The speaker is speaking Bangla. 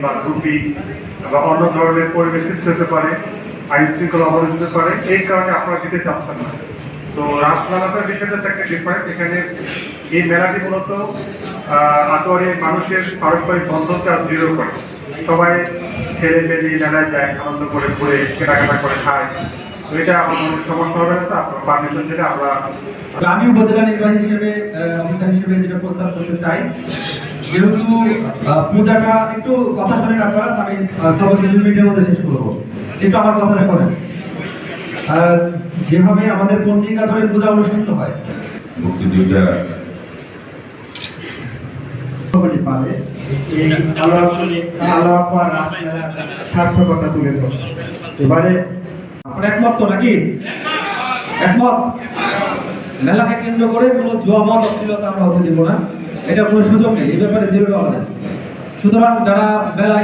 বা গ্রুপি বা অন্য ধরনের পরিবেশ সৃষ্টি হতে পারে আইন অবরোধ হতে পারে এই কারণে আপনারা দিতে চাচ্ছেন না। তো রাসমেলাটার বিষয়টা একটা ডিফারেন্ট এখানে এই মেলাটি মূলত আহ, মানুষের পারস্পরিক বন্ধনকে আরও দৃঢ় করে। সবাই ছেলে মেয়ে মেলায় যায় আনন্দ করে ঘুরে কেনাকাটা করে খায়। এটা হয় সমস্যা হবে না আপনার আমি উপজেলা নির্বাহী হিসেবে অফিসার হিসেবে যেটা প্রস্তাব করতে চাই যেহেতু পূজাটা একটু কথা শোনেন আপনারা আমি দুই মিনিটের মধ্যে শেষ করব। একটু আমার শোনেন। যেভাবে আমাদের পঞ্জিকা ধরে পূজা অনুষ্ঠিত হয় মুক্তিযোদ্ধা সার্থকতা তুলে ধরে। এবারে আপনার একমত তো নাকি? একমত? মেলাকে কেন্দ্র করে কোনো জুয়া মত অশ্লীলতা আমরা হতে দিব না। এটা কোনো সুযোগ নেই এই ব্যাপারে জিরো টলারেন্স সুতরাং যারা বেলা